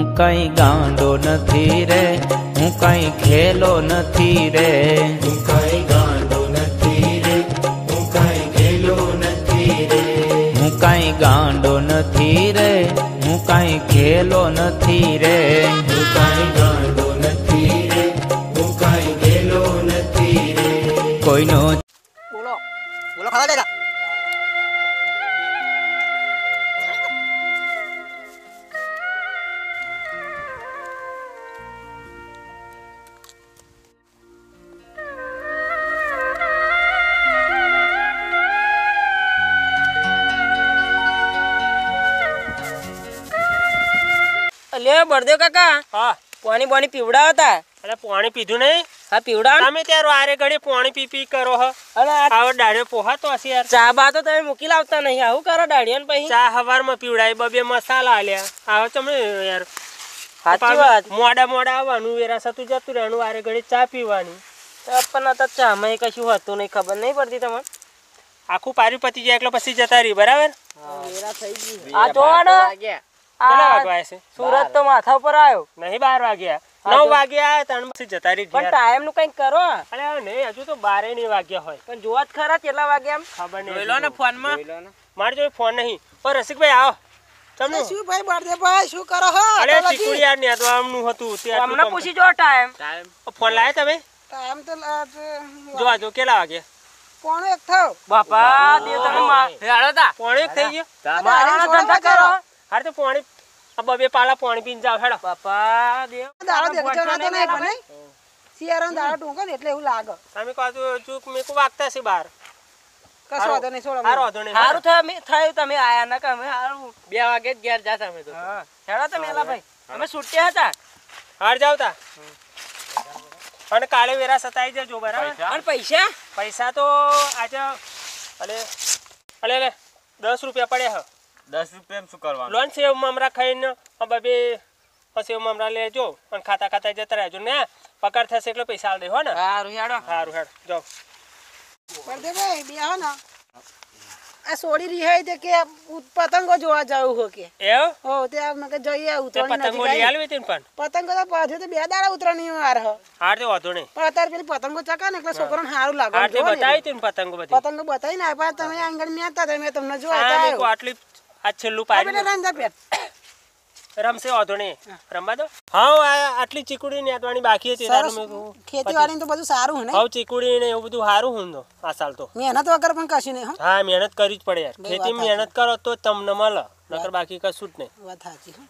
હું કઈ ગાંડો નથી રે હું કઈ ખેલો નથી રે. હું કઈ ગાંડો નથી રે હું કાંઈ ખેલો નથી રે. હું કઈ ગાંડો નથી રે હું કઈ ખેલો નથી રે. હું કાંઈ બળદેવ કાકા. હા. પાણી પાણી પીવડાવો તા. અરે પાણી પીધું નહીં. હા પીવડાવો તમે ત્યારે આરે ઘડી પાણી પી પી કરો હ. અરે આવો ડાળ્યો પોહાતો હશે યાર. ચા બા તો તમે મૂકી લાવતા નહીં. આવું કરો દાડિયાન પછી. ચા હવારમાં પીવડાય બબે મસાલા આલ્યા. આવો તમે યાર. સાચી વાત. મોડા મોડા આવવાનું વેરા સતું જતું રહેવાનું આરે ઘડી ચા પીવાની. તો પણ તો ચામાં કશું હતું નહીં ખબર નહીં પડતી તમને? આખું પારી પતી જાય એટલે પછી જતા રહી બરાબર? આ જોવાનો કેટલા વાગવા છે? સુરત તો માથા ઉપર આવ્યો નહીં બાર વાગ્યા. નવ વાગ્યા ત્રણ પછી જતા રહી પણ ટાઈમનું કંઈક કરો. અરે નહીં હજુ તો બારે નહીં વાગ્યા હોય. પણ જોવા જ ખરા કેટલા વાગે એમ? ખબર નહીં જોઈ લો ને ફોનમાં. મારે જોડે ફોન નહીં. ઓ રસિકભાઈ આવો. તમને શું ભાઈ બળદેવભાઈ શું કરો હો? અરે ચીકુડી યાર નેદવાનું હતું તે અમને પૂછી જો ટાઈમ. હતું. ફોન લાયા તમે? ટાઈમ તો જો જો કેટલા વાગે? પોણો એક થયો. બાપા દેવ તમે હેડો તા. પોણે એક થઈ ગયો? મારો ધંધા કરો. હાર તો પાણી આ બબે પાલા પાણી પીને જાવ હેડો. બાપા દેવ. દાડો દેખો ચણાતો નહીં પણ શિયાળાનો દાડો ટૂંકો ને એટલે એવું લાગે. તમે કહો ચૂક ચૂક કો વાગતા છે બાર. કશો વાંધો નહીં છોડો હારો વાંધો નહીં હારું થયું થયું તમે આયા ના કે અમે સારું બે વાગે જ ઘેર જાતા અમે તો. હેડો તમે એલા ભાઈ. અમે છૂટ્યા હતા. હાર જાવ તા. અને કાલે વેરા સતાઈ જજો બરાબર? અને પૈસા? પૈસા તો આજે અલે અલે દસ રૂપિયા પડ્યા હ. દસ રૂપિયા શું કરવાનું? લોન સેવ મમરા ખાઈને આ બબે સેવ મમરા લેજો અને ખાતા ખાતા જતા રહેજો ને? પગાર થશે એટલે પૈસા આલ દે હો ને? સારું હેડો. સારું હેડ જાઓ બળદેવભાઈ બે હો ને. આ સોડી રિહાઈ તે કે પતંગો જોવા જાવું હો કે? એવું? હો તે મેં કે જઈએ તે ઉતરણી પતંગો લઈ આવી. આલવી હતી પણ? પતંગો તો પાછે તો બે દાડા ઉતરણી વાર હ. હાર તે વાંધો નહીં. પણ અત્યારે પેલી પતંગો ચકા ને એટલે છોકરાને સારું લાગે. હાર તે બતાવી તીન ને પતંગો બધી. પતંગો બતાવીને આપ્યા તમે આંગણ મેતા હતા તમે તમને જોવા આવ્યો. આટલી આ છેલ્લું પાડી રમશે વાંધો નહીં. રમવા દો. હા આટલી ચીકુડી ને આદવાની બાકી હતી મેં તો બધું સારું હે ને? હાવ ચીકુડી ને એવું બધું સારું હું તો આ સાલ તો. મહેનત વગર પણ કશું નહીં હા. મહેનત કરવી જ પડે યાર. ખેતી મહેનત કરો તો તમને મળે નકર બાકી કશું જ નહીં. વાત સાચી હા.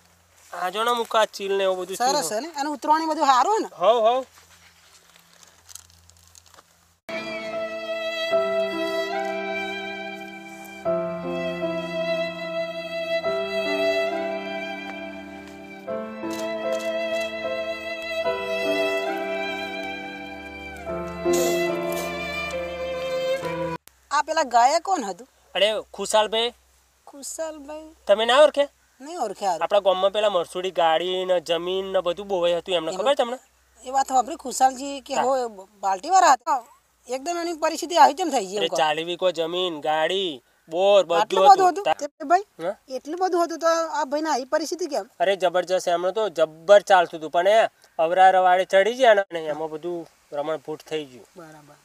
આ જો ને મુકા ચીલ ને એવું બધું સરસ ને? અને ઉતરવાની બધું સારું ને? હવ હવ પેલા ગાયક કોણ હતું? અરે ખુશાલભાઈ. ખુશાલભાઈ. તમે ના ઓળખે? નહીં ઓળખ્યા આપણા ગામમાં પેલા મરસુડી ગાડી ને જમીન ને બધું બહુ હતું એમને ખબર તમને? એ વાત વાપરી. ખુશાલજી કે હો. બાલટી વાળા હતા એકદમ એની પરિસ્થિતિ આવી કેમ થઈ ગઈ. ચાલી વીકો જમીન ગાડી બોર બધું હતું. ભાઈ એટલું બધું હતું તો આ ભાઈ ના આવી પરિસ્થિતિ કેમ? અરે જબરજસ્ત એમનું તો જબ્બર ચાલતું હતું પણ એ અવરા રવાડે ચડી ગયા ને એમાં બધું રમણ ફૂટ થઈ ગયું. બરાબર.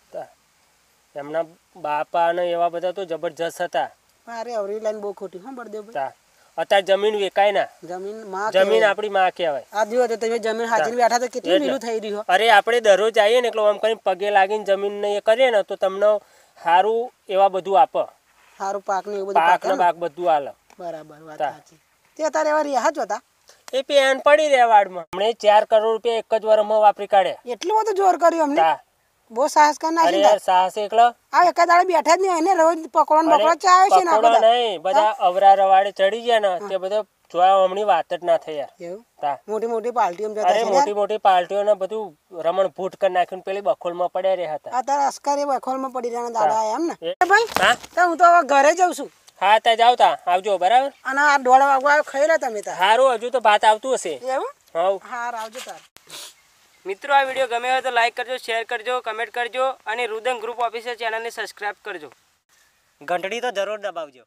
એમના બાપા ને એવા બધા તો જબરજસ્ત હતા. અરે અવરી લાઈન બહુ ખોટી હા બળદેવભાઈ અત્યારે જમીન વેકાય ના. જમીનમાં જમીન. આપણી માં કહેવાય. આ દિવસ તો તમે જમીન હાજીને બેઠા તો કેટલું એટલે. થઈ રહ્યું અરે આપણે દરરોજ આવીએ ને એટલે આમ કરીને પગે લાગીને જમીનને એ કરીએ ને તો તમને સારું એવા બધું આપે. સારું પાક ને એવું બધું પાક ને પાક બધું આલે. બરાબર વાત સાચી. તે તારે એવા રહ્યા જ હતા. એ પેન પડી રહ્યા વાડમાં. હમણે ચાર કરોડ રૂપિયા એક જ વારમાં વાપરી કાઢ્યા. એટલું બધું જોર કર્યું અમને. બહુ સાહસ કરના છે યાર સાહસ એકલો? આ એક દાડે બેઠા જ નહીં એને રોજ પકોડો બકોડો ચાવે છે ને આ બધા. નહીં બધા અવરા રવાડે ચડી ગયા ને તે બધો જોયા હમણી વાત જ ના થઈ યાર. એવું? તા. મોટી મોટી પાર્ટીઓ જતા અરે મોટી મોટી પાર્ટીઓ ને બધું રમણ ભૂટ કરી નાખ્યું પેલી પેલી બખોલમાં પડ્યા રહ્યા હતા. અત્યારે બખોલ બખોલમાં પડી રહ્યા દાડા એમ ને? ભાઈ હા? તો હું તો હવે ઘરે જઉં છું. હા ત્યાં જાવ તા આવજો બરાબર? અને આ દોઢ વાગવા ખાઈ રહ્યા તમે તા સારું હજુ તો ભાત આવતું હશે. એવું? હા હાર આવજો તાર. મિત્રો, આ વીડિયો ગમે હોય તો લાઇક કરજો શેર કરજો કમેન્ટ કરજો અને રુદન ગ્રુપ ઓફિસર ચેનલને સબસ્ક્રાઇબ કરજો. ઘંટડી તો જરૂર દબાવજો.